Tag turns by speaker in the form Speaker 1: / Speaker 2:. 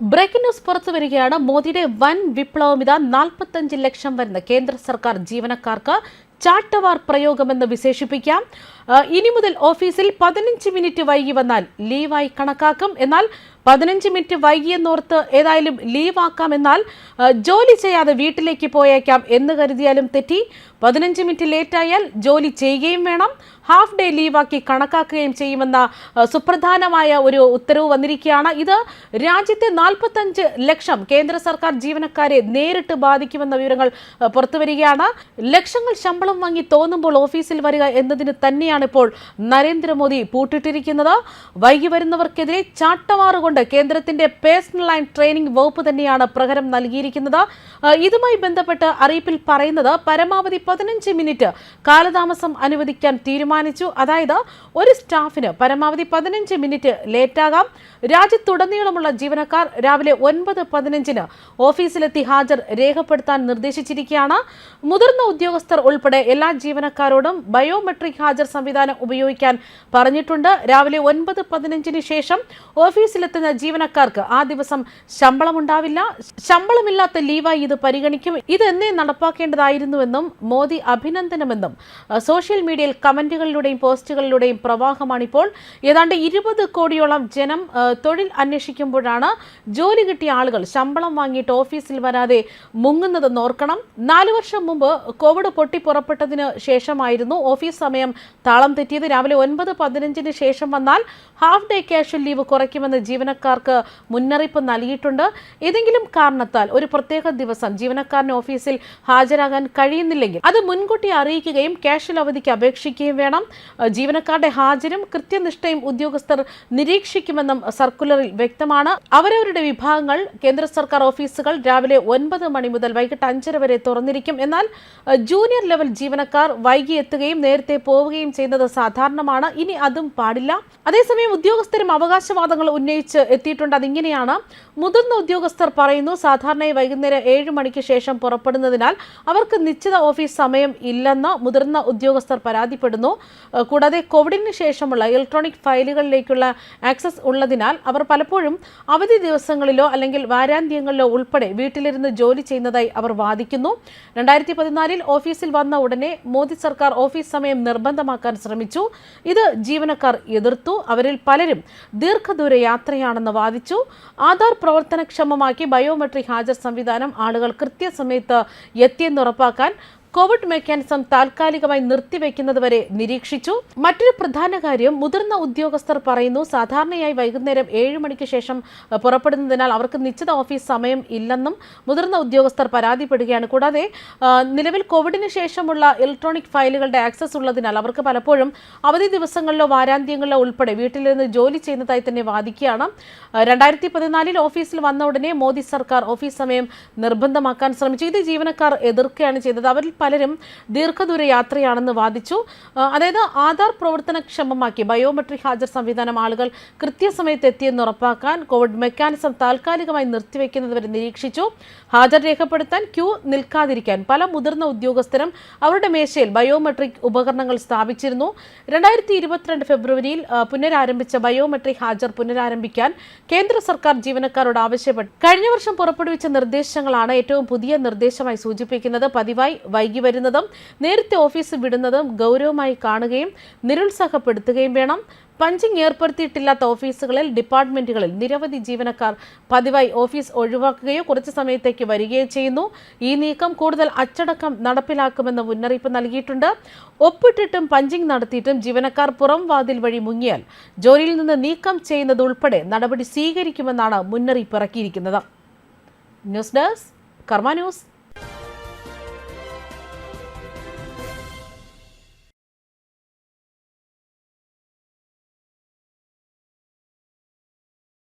Speaker 1: Breaking news പുറത്തു വരികയാണ്. മോദിയുടെ വൻ വിപ്ലവമിത നാൽപ്പത്തഞ്ച് ലക്ഷം വരുന്ന കേന്ദ്ര സർക്കാർ ജീവനക്കാർക്ക് ചാട്ടവാർ പ്രയോഗമെന്ന് വിശേഷിപ്പിക്കാം. ഇനി മുതൽ ഓഫീസിൽ പതിനഞ്ച് മിനിറ്റ് വൈകി വന്നാൽ ലീവായി കണക്കാക്കും. എന്നാൽ പതിനഞ്ച് മിനിറ്റ് വൈകിയെന്നോർത്ത് ഏതായാലും ലീവാക്കാം എന്നാൽ ജോലി ചെയ്യാതെ വീട്ടിലേക്ക് പോയേക്കാം എന്ന് കരുതിയാലും തെറ്റി. പതിനഞ്ച് മിനിറ്റ് ലേറ്റായാൽ ജോലി ചെയ്യുകയും വേണം. ഹാഫ് ഡേ ലീവാക്കി കണക്കാക്കുകയും ചെയ്യുമെന്ന സുപ്രധാനമായ ഒരു ഉത്തരവ് വന്നിരിക്കുകയാണ്. ഇത് രാജ്യത്തെ നാൽപ്പത്തഞ്ച് ലക്ഷം കേന്ദ്ര സർക്കാർ ജീവനക്കാരെ നേരിട്ട് ബാധിക്കുമെന്ന വിവരങ്ങൾ പുറത്തുവരികയാണ് ലക്ഷങ്ങൾ ശമ്പളം വാങ്ങി തോന്നുമ്പോൾ ഓഫീസിൽ വരിക എന്നതിന് തന്നെയാണ് ഇപ്പോൾ നരേന്ദ്രമോദി പൂട്ടിട്ടിരിക്കുന്നത്. വൈകി വരുന്നവർക്കെതിരെ ചാട്ടവാറുകൊണ്ട് കേന്ദ്രത്തിന്റെ പേഴ്സണൽ ആൻഡ് ട്രെയിനിംഗ് വകുപ്പ് തന്നെയാണ് പ്രകരം നൽകിയിരിക്കുന്നത്. ഇതുമായി ബന്ധപ്പെട്ട് അറിയിപ്പിൽ പറയുന്നത് പരമാവധി പതിനഞ്ച് മിനിറ്റ് കാലതാമസം അനുവദിക്കാൻ തീരുമാനിച്ചു. അതായത് ഒരു സ്റ്റാഫിന് പരമാവധി പതിനഞ്ച് മിനിറ്റ് ലേറ്റാകാം. രാജ്യത്തുടനീളമുള്ള ജീവനക്കാർ രാവിലെ ഒൻപത് പതിനഞ്ചിന് ഓഫീസിലെത്തി ഹാജർ രേഖപ്പെടുത്താൻ നിർദ്ദേശിച്ചിരിക്കുകയാണ്. മുതിർന്ന ഉദ്യോഗസ്ഥർ ഉൾപ്പെടെ എല്ലാ ജീവനക്കാരോടും ബയോമെട്രിക് ഹാജർ സംവിധാനം ഉപയോഗിക്കാൻ പറഞ്ഞിട്ടുണ്ട്. രാവിലെ ഒൻപത് പതിനഞ്ചിന് ശേഷം ഓഫീസിലെത്തുന്ന ജീവനക്കാർക്ക് ആ ദിവസം ശമ്പളം ശമ്പളമുണ്ടാവില്ല. ശമ്പളമില്ലാത്ത ലീവായി ഇത് പരിഗണിക്കും. ഇത് എന്നേ നടപ്പാക്കേണ്ടതായിരുന്നുവെന്നും മോദി അഭിനന്ദനമെന്നും സോഷ്യൽ മീഡിയയിൽ കമന്റുകളിലൂടെയും പോസ്റ്റുകളിലൂടെയും പ്രവാഹമാണിപ്പോൾ. ഏതാണ്ട് ഇരുപത് കോടിയോളം ജനം തൊഴിൽ അന്വേഷിക്കുമ്പോഴാണ് ജോലി കിട്ടിയ ആളുകൾ ശമ്പളം വാങ്ങിയിട്ട് ഓഫീസിൽ വരാതെ മുങ്ങുന്നതെന്ന് ഓർക്കണം. നാലു വർഷം മുമ്പ് കോവിഡ് പൊട്ടിപ്പുറപ്പെട്ടതിന് ശേഷമായിരുന്നു ഓഫീസ് സമയം താളം തെറ്റിയത്. രാവിലെ ഒൻപത് പതിനഞ്ചിന് ശേഷം വന്നാൽ ഹാഫ് ഡേ ക്യാഷ്വൽ ലീവ് കുറയ്ക്കുമെന്ന് ജീവനക്കാർക്ക് മുന്നറിയിപ്പ് നൽകിയിട്ടുണ്ട്. ഏതെങ്കിലും കാരണത്താൽ ഒരു പ്രത്യേക ദിവസം ജീവനക്കാരന് ഓഫീസിൽ ഹാജരാകാൻ കഴിയുന്നില്ലെങ്കിൽ അത് മുൻകൂട്ടി അറിയിക്കുകയും ക്യാഷ്വൽ അവധിക്ക് അപേക്ഷിക്കുകയും വേണം. ജീവനക്കാരുടെ ഹാജരും കൃത്യനിഷ്ഠയും ഉദ്യോഗസ്ഥർ നിരീക്ഷിക്കുമെന്നും സർക്കുലറിൽ വ്യക്തമാണ്. അവരവരുടെ വിഭാഗങ്ങൾ കേന്ദ്ര സർക്കാർ ഓഫീസുകൾ രാവിലെ ഒൻപത് മണി മുതൽ വൈകിട്ട് അഞ്ചര വരെ തുറന്നിരിക്കും. എന്നാൽ ജൂനിയർ ലെവൽ ജീവനക്കാർ വൈകി എത്തുകയും നേരത്തെ പോവുകയും ചെയ്യുന്നത് സാധാരണമാണ്. ഇനി അതും പാടില്ല. അതേസമയം ഉദ്യോഗസ്ഥരും അവകാശവാദങ്ങൾ ഉന്നയിച്ച് എത്തിയിട്ടുണ്ട്. അതിങ്ങനെയാണ് മുതിർന്ന ഉദ്യോഗസ്ഥർ പറയുന്നു സാധാരണയായി വൈകുന്നേരം ഏഴ് മണിക്ക് ശേഷം പുറപ്പെടുന്നതിനാൽ അവർക്ക് നിശ്ചിത ഓഫീസ് സമയം ഇല്ലെന്ന് മുതിർന്ന ഉദ്യോഗസ്ഥർ പരാതിപ്പെടുന്നു. കൂടാതെ കോവിഡിന് ശേഷമുള്ള ഇലക്ട്രോണിക് ഫയലുകളിലേക്കുള്ള ആക്സസ് ഉള്ളതിനാൽ അവർ പലപ്പോഴും അവധി ദിവസങ്ങളിലോ അല്ലെങ്കിൽ വാരാന്ത്യങ്ങളിലോ ഉൾപ്പെടെ വീട്ടിലിരുന്ന് ജോലി ചെയ്യുന്നതായി അവർ വാദിക്കുന്നു. രണ്ടായിരത്തി പതിനാലിൽ ഓഫീസിൽ വന്ന ഉടനെ മോദി സർക്കാർ ഓഫീസ് സമയം നിർബന്ധമാക്കാൻ ശ്രമിച്ചു. ഇത് ജീവനക്കാർ എതിർത്തു. അവരിൽ പലരും ദീർഘദൂര യാത്രയാണെന്ന് വാദിച്ചു. ആധാർ പ്രവർത്തനക്ഷമമാക്കി ബയോമെട്രിക് ഹാജർ സംവിധാനം ആളുകൾ കൃത്യസമയത്ത് എത്തിയെന്ന് ഉറപ്പാക്കാൻ കോവിഡ് മെക്കാനിസം താൽക്കാലികമായി നിർത്തിവെക്കുന്നതുവരെ നിരീക്ഷിച്ചു. മറ്റൊരു പ്രധാന കാര്യം മുതിർന്ന ഉദ്യോഗസ്ഥർ പറയുന്നു സാധാരണയായി വൈകുന്നേരം ഏഴ് മണിക്ക് ശേഷം പുറപ്പെടുന്നതിനാൽ അവർക്ക് നിശ്ചിത ഓഫീസ് സമയം ഇല്ലെന്നും മുതിർന്ന ഉദ്യോഗസ്ഥർ പരാതിപ്പെടുകയാണ്. കൂടാതെ നിലവിൽ കോവിഡിന് ശേഷമുള്ള ഇലക്ട്രോണിക് ഫയലുകളുടെ ആക്സസ് ഉള്ളതിനാൽ അവർക്ക് പലപ്പോഴും അവധി ദിവസങ്ങളിലോ വാരാന്ത്യങ്ങളിലോ ഉൾപ്പെടെ വീട്ടിലിരുന്ന് ജോലി ചെയ്യുന്നതായി തന്നെ വാദിക്കുകയാണ്. രണ്ടായിരത്തി പതിനാലിൽ ഓഫീസിൽ വന്ന ഉടനെ മോദി സർക്കാർ ഓഫീസ് സമയം നിർബന്ധമാക്കാൻ ശ്രമിച്ചു. ഇത് ജീവനക്കാർ എതിർക്കുകയാണ് ചെയ്തത്. അവരിൽ പലരും ദീർഘദൂര യാത്രയാണെന്ന് വാദിച്ചു. അതായത് ആധാർ പ്രവർത്തനക്ഷമമാക്കി ബയോമെട്രിക് ഹാജർ സംവിധാനം ആളുകൾ കൃത്യസമയത്ത് എത്തിയെന്ന് ഉറപ്പാക്കാൻ കോവിഡ് മെക്കാനിസം താൽക്കാലികമായി നിർത്തിവെക്കുന്നതുവരെ നിരീക്ഷിച്ചു. ഹാജർ രേഖപ്പെടുത്താൻ ക്യൂ നിൽക്കാതിരിക്കാൻ പല മുതിർന്ന ഉദ്യോഗസ്ഥരും അവരുടെ മേശയിൽ ബയോമെട്രിക് ഉപകരണങ്ങൾ സ്ഥാപിച്ചിരുന്നു. രണ്ടായിരത്തി ഇരുപത്തിരണ്ട് ഫെബ്രുവരിയിൽ പുനരാരംഭിച്ച ബയോമെട്രിക് ഹാജർ പുനരാരംഭിക്കാൻ കേന്ദ്ര സർക്കാർ ജീവനക്കാരോട് ആവശ്യപ്പെട്ടു. കഴിഞ്ഞ വർഷം പുറപ്പെടുവിച്ച നിർദ്ദേശങ്ങളാണ് ഏറ്റവും പുതിയ നിർദ്ദേശമായി സൂചിപ്പിക്കുന്നത്. പതിവായി വൈകി വരുന്നതും നേരത്തെ ഓഫീസ് വിടുന്നതും ഗൗരവമായി കാണുകയും നിരുത്സാഹപ്പെടുത്തുകയും വേണം. പഞ്ചിങ് ഏർപ്പെടുത്തിയിട്ടില്ലാത്ത ഓഫീസുകളിൽ ഡിപ്പാർട്ട്മെന്റുകളിൽ നിരവധി ജീവനക്കാർ പതിവായി ഓഫീസ് ഒഴിവാക്കുകയോ കുറച്ച് സമയത്തേക്ക് വരികയോ ചെയ്യുന്നു. ഈ നീക്കം കൂടുതൽ അച്ചടക്കം നടപ്പിലാക്കുമെന്ന മുന്നറിയിപ്പ് നൽകിയിട്ടുണ്ട്. ഒപ്പിട്ടിട്ടും പഞ്ചിങ് നടത്തിയിട്ടും ജീവനക്കാർ പുറം വാതിൽ വഴി മുങ്ങിയാൽ ജോലിയിൽ നിന്ന് നീക്കം ചെയ്യുന്നത് ഉൾപ്പെടെ നടപടി സ്വീകരിക്കുമെന്നാണ് മുന്നറിയിപ്പ് ഇറക്കിയിരിക്കുന്നത്. News desk Karma news.